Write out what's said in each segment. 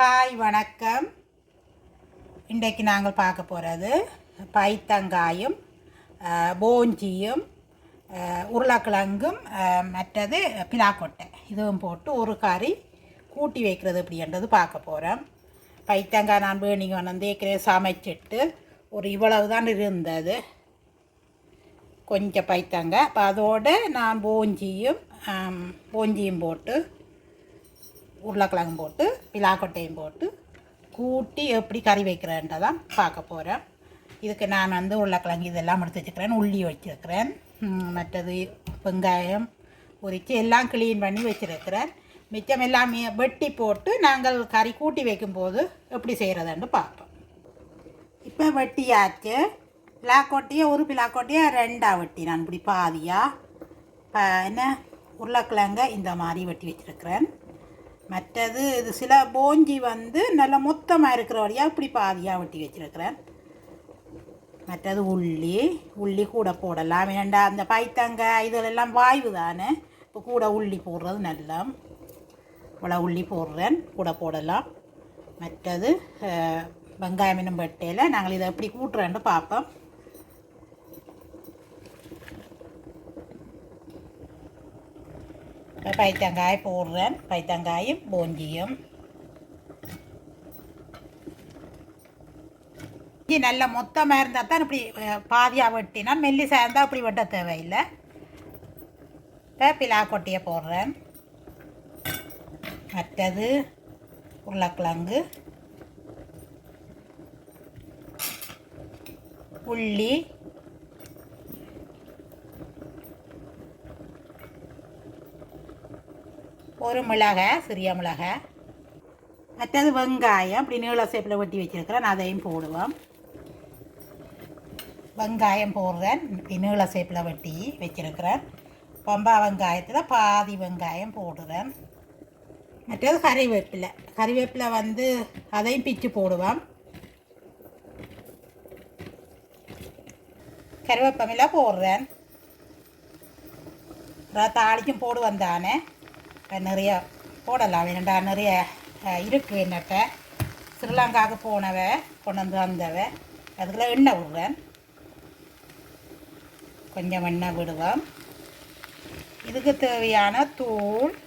Hi வணக்கம். இன்றைக்கு நாங்கள் பார்க்க போகிறது பைத்தங்காயும் போஞ்சியும் உருளைக்கிழங்கும் மற்றது பிலாக்கொட்டை இதுவும் போட்டு ஒரு கறி கூட்டி வைக்கிறது எப்படின்றது பார்க்க போகிறோம் பைத்தங்காய் நான் வேணிங்க வந்து ஏற்கனவே சமைச்சிட்டு ஒரு இவ்வளவு தான் இருந்தது. கொஞ்சம் பைத்தங்காய். அப்போ அதோடு நான் போஞ்சியும் போஞ்சியும் போட்டு உருளைக்கிழங்கு போட்டு பிலாக்கொட்டையும் போட்டு கூட்டி எப்படி கறி வைக்கிறேன்றதான் பார்க்க போகிறேன் இதுக்கு நான் வந்து உருளைக்கிழங்கு இதெல்லாம் எடுத்து வச்சுக்கிறேன். உள்ளி வச்சுருக்கிறேன். மற்றது வெங்காயம் உரித்து எல்லாம் க்ளீன் பண்ணி வச்சுருக்கிறேன். மிச்சம் எல்லாமே வெட்டி போட்டு நாங்கள் கறி கூட்டி வைக்கும்போது எப்படி செய்கிறதுன்னு பார்ப்போம். இப்போ வெட்டியாச்சு. பிளாக்கொட்டியை ஒரு பிளாக்கொட்டியை ரெண்டாக வெட்டி நான் இப்படி பாதியாக என்ன உருளைக்கிழங்க இந்த மாதிரி வெட்டி வச்சுருக்கிறேன். மற்றது இது சில போஞ்சி வந்து நல்ல மொத்தமாக இருக்கிற வழியாக இப்படி பாதியாக வெட்டி வச்சுருக்கிறேன். மற்றது உள்ளி உள்ளி கூட போடலாம். வேண்டா அந்த பைத்தங்காய் இதெல்லாம் வாய்வு தானே? இப்போ கூட உள்ளி போடுறது நல்லா. இவ்வளோ உள்ளி போடுறேன். கூட போடலாம். மற்றது அஹ், வெங்காயம் இன்னும் வெட்டையில். நாங்கள் இதை எப்படி கூட்டுறேன்னு பார்ப்போம். இப்போ பைத்தங்காய் போடுறேன். பைத்தங்காயும் போஞ்சியும் இஞ்சி நல்ல மொத்தமாக இருந்தால் தான் இப்படி பாதியாக வெட்டினா மெல்லிசாக இருந்தால் இப்படி வெட்ட தேவையில்லை. இப்போ பிலா கொட்டியை போடுறேன். மற்றது உருளைக்கிழங்கு. உள்ளி ஒரு மிளகாய் சிறிய மிளகாய் மற்றது வெங்காயம் அப்படி நீள சேப்பில் வெட்டி வச்சுருக்கிறேன். அதையும் போடுவோம். வெங்காயம் போடுறேன். நீள சேப்பில் வெட்டி வச்சுருக்கிறேன். பம்பா வெங்காயத்தில் பாதி வெங்காயம் போடுறேன். மற்றது கறிவேப்பிலை. கறிவேப்பிலை வந்து அதையும் பிச்சு போடுவோம். கருவேப்பமில்லை போடுறேன். தாளிக்கும் போடுவேன் தானே. நிறைய போடலாம். வேண்டா நிறைய இருக்குது இருக்கு என்னட்ட ஸ்ரீலங்காவுக்கு போனவ கொண்டு வந்து வந்தவ. அதுக்குள்ள எண்ணெய் விடுவேன். கொஞ்சம் எண்ணெய் விடுவோம். இதுக்கு தேவையான தூள்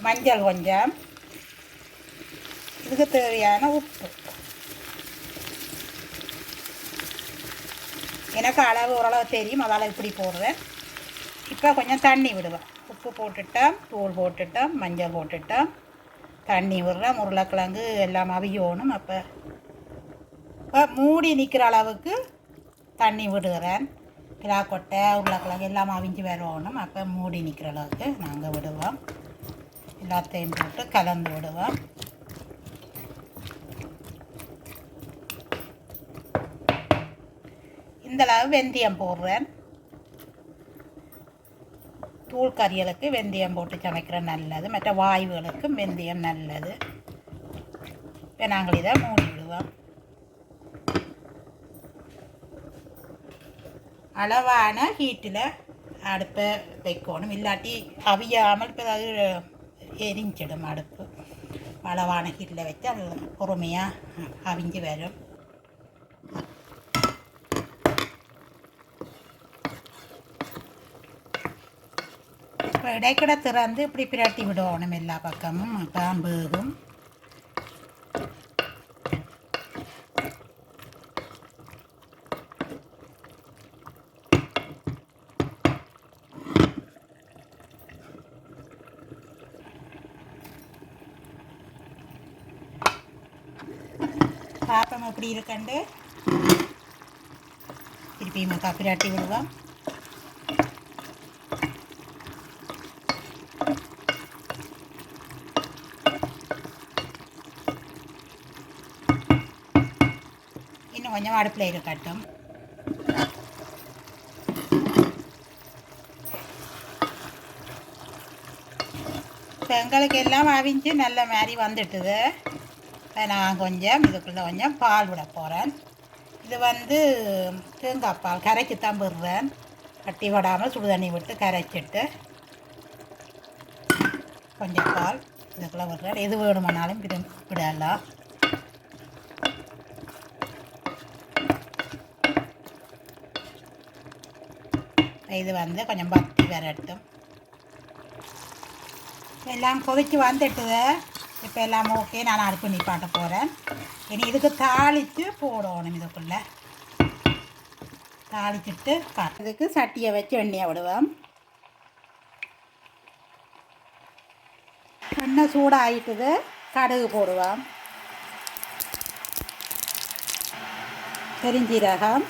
மஞ்சள் கொஞ்சம். இதுக்கு தேவையான உப்பு. எனக்கு அளவு ஓரளவு தெரியும். அதால் இப்படி போடுவேன். இப்போ கொஞ்சம் தண்ணி விடுவேன் உப்பு போட்டுட்டேன் தூள் போட்டுட்டேன் மஞ்சள் போட்டுட்டேன் தண்ணி விடுறேன் உருளைக்கிழங்கு எல்லாம் அவியணும் அப்போ இப்போ மூடி நிற்கிற அளவுக்கு தண்ணி விடுகிறேன் கிராக்கொட்டை உருளைக்கிழங்கு எல்லாம் அவிஞ்சு வரணும் அப்போ மூடி நிற்கிற அளவுக்கு நாங்கள் விடுவோம் எல்லாத்தையும் போட்டு கலந்து விடுவோம் இந்த அளவு வெந்தயம் போடுறேன் தூள் கறிகளுக்கு வெந்தயம் போட்டு சமைக்கிற நல்லது. மற்ற வாய்வுகளுக்கும் வெந்தயம் நல்லது. இப்போ நாங்கள் இதை மூடி விடுவோம். அளவான ஹீட்டில் அடுப்பை வைக்கணும். இல்லாட்டி அவியாமல் இப்போ அது எரிஞ்சிடும் அடுப்பு. அளவான ஹீட்டில் வச்சு அது பொறுமையாக அவிஞ்சு வரும். இடைக்கடை திறந்து இப்படி பிரட்டி விடணும் எல்லா பக்கமும். அப்பதான் வேகும் பாப்பம் எப்படி இருக்கண்டு? திருப்பி மக்கா பிரட்டி விடுவோம் இன்னும் கொஞ்சம் அடுப்பில் இருக்கட்டும். இப்போ எங்களுக்கு எல்லாம் அவிஞ்சு நல்ல மாதிரி வந்துட்டுது. நான் கொஞ்சம் இதுக்குள்ளே கொஞ்சம் பால் விட போகிறேன் இது வந்து தேங்காய் பால் கரைச்சி தான் விடுறேன் கட்டி விடாமல் சுடு தண்ணி விட்டு கரைச்சிட்டு கொஞ்சம் பால் இதுக்குள்ளே விடுறேன். எது வேணுமானாலும் விட விடலாம். இது வந்து கொஞ்சம் பத்தி வரட்டும் எல்லாம் கொதிச்சு வந்துட்டுது இப்போ எல்லாம் ஓகே நான் அடுப்பு நிப்பாட்ட போகிறேன் இனி இதுக்கு தாளித்து போடணும் இதுக்குள்ளே தாளிச்சிட்டு காட்டுறதுக்கு சட்டியை வச்சு எண்ணெயை விடுவோம் எண்ணெய் சூடாகிட்டுது கடுகு போடுவோம் பெருஞ்சீரகம்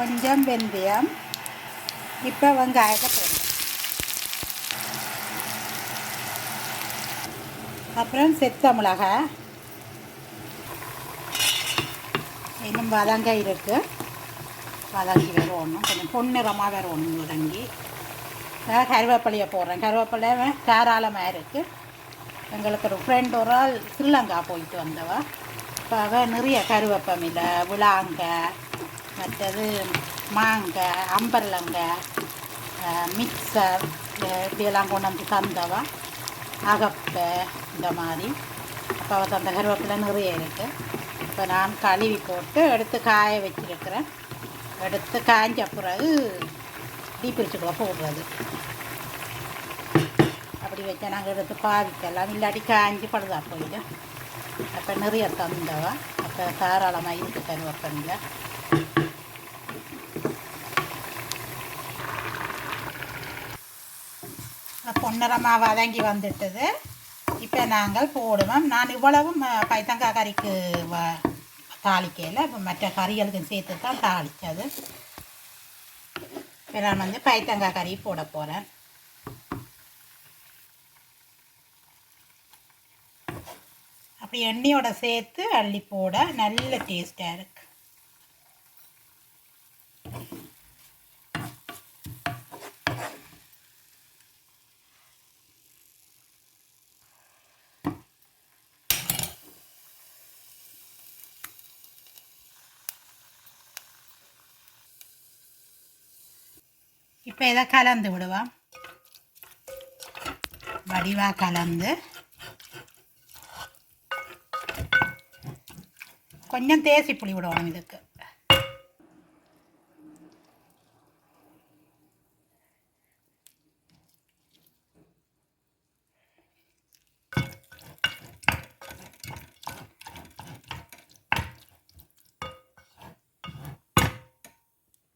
கொஞ்சம் வெந்தயம். இப்போ வெங்காயத்தை போடுவோம் அப்புறம் செத்த மிளகாய் இன்னும் வதங்க இருக்குது வதங்கி ஒன்றும் கொஞ்சம் பொன்னிறமாக ஒன்று வதங்கி. நான் கருவேப்பிலையை போடுறேன். கருவேப்பிலை தாராளமாக இருக்குது எங்களுக்கு ஒரு ஃப்ரெண்ட் ஒரு ஆள் ஸ்ரீலங்கா போயிட்டு வந்தவ. இப்போ அவள் நிறைய கருவேப்பமில்லை விளாங்காய் மற்றது மாங்காய் அம்பர்லங்காய் மிக்சர் இப்படியெல்லாம் கொண்டு வந்து தந்தவா அகப்பை இந்த மாதிரி. அப்போ அவள் தந்த கருவேப்பிலை நிறைய இருக்குது இப்போ நான் கழுவி போட்டு எடுத்து காய வச்சுருக்கிறேன். எடுத்து காய்ஞ்ச பிறகு டீ பிரிச்சுக்குள்ள போடுறது. அப்படி வச்சா நாங்கள் எடுத்து பாவிக்கலாம். இல்லாட்டி காய்ஞ்சி பழுதா போயிடும். அப்போ நிறைய தந்தவா. அப்போ தாராளமாக இருக்குது கருவேப்பிலை. பொன்னிறமாக வதங்கி வந்துட்டது. இப்போ நாங்கள் போடுவோம். நான் இவ்வளவும் பைத்தங்காய் கறிக்கு வ தாளிக்கையில் இப்போ மற்ற கறிகளுக்கும் சேர்த்து தான் தாளித்தது இப்போ நான் வந்து பைத்தங்காய் கறி போட போகிறேன் அப்படி எண்ணெயோட சேர்த்து அள்ளி போட நல்ல டேஸ்ட்டாக இருக்குது இப்போ இதை கலந்து விடுவோம் வடிவாக கலந்து. கொஞ்சம் தேசி புளி விடணும் இதுக்கு.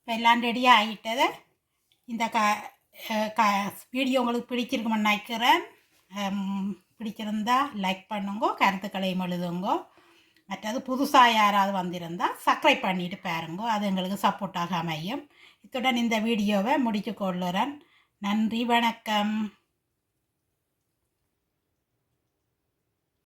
எல்லாம் ரெடி ஆகிட்டதை இந்த க க வீடியோ உங்களுக்கு பிடிச்சிருக்குமென்னு நினைக்கிறேன். பிடிச்சிருந்தா லைக் பண்ணுங்க கருத்துக்களையும் எழுதுங்க. மற்றது புதுசாக யாராவது வந்திருந்தால் சப்ஸ்கிரைப் பண்ணிட்டு பாருங்க. அது எங்களுக்கு சப்போர்ட்டாக அமையும். இத்துடன் இந்த வீடியோவை முடித்து கொள்ளுறேன். நன்றி வணக்கம்.